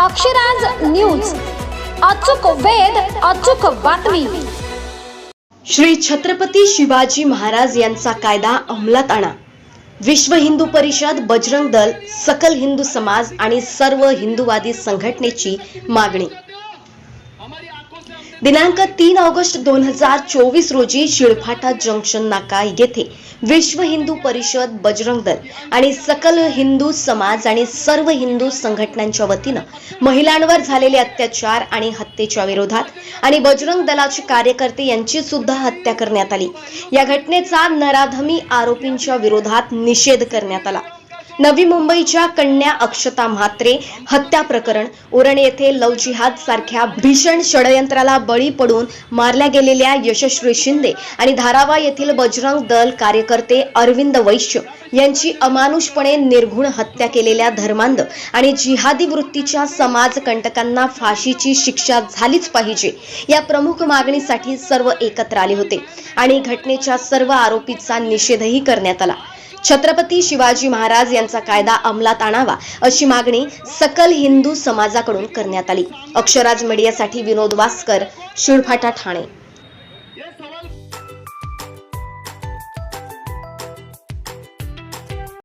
Akshraj news. अचूक वेद अचूक बातमी. श्री छत्रपती शिवाजी महाराज यांचा कायदा अंमलात आणा. विश्व हिंदू परिषद बजरंग दल सकल हिंदू समाज आणि सर्व हिंदूवादी संघटनेची मागणी. दिनांक तीन ऑगस्ट दोन हजार चोवीस रोजी शिळफाटा जंक्शन नाका येथे विश्व हिंदू परिषद बजरंग दल आणि सकल हिंदू समाज आणि सर्व हिंदू संघटनांच्या वतीनं महिलांवर झालेले अत्याचार आणि हत्येच्या विरोधात आणि बजरंग दलाचे कार्यकर्ते यांची सुद्धा हत्या करण्यात आली. या घटनेचा नराधमी आरोपींच्या विरोधात निषेध करण्यात आला. नवी मुंबईच्या कन्या अक्षता म्हात्रे हत्या प्रकरण. उरण येथे लव जिहाद सारख्या भीषण षडयंत्राला बळी पडून मारल्या गेलेल्या यशस्वी शिंदे आणि धारावा येथील बजरंग दल कार्यकर्ते अरविंद वैश्य यांची अमानुषपणे निर्घुण हत्या केलेल्या धर्मांध आणि जिहादी वृत्तीच्या समाजकंटकांना फाशीची शिक्षा झालीच पाहिजे या प्रमुख मागणीसाठी सर्व एकत्र आले होते आणि घटनेच्या सर्व आरोपीचा निषेधही करण्यात आला. छत्रपती शिवाजी महाराज यांचा कायदा अंमलात आणावा अशी मागणी सकल हिंदू समाजाकडून करण्यात आली. अक्षराज मीडियासाठी विनोद वास्कर शिळफाटा ठाणे.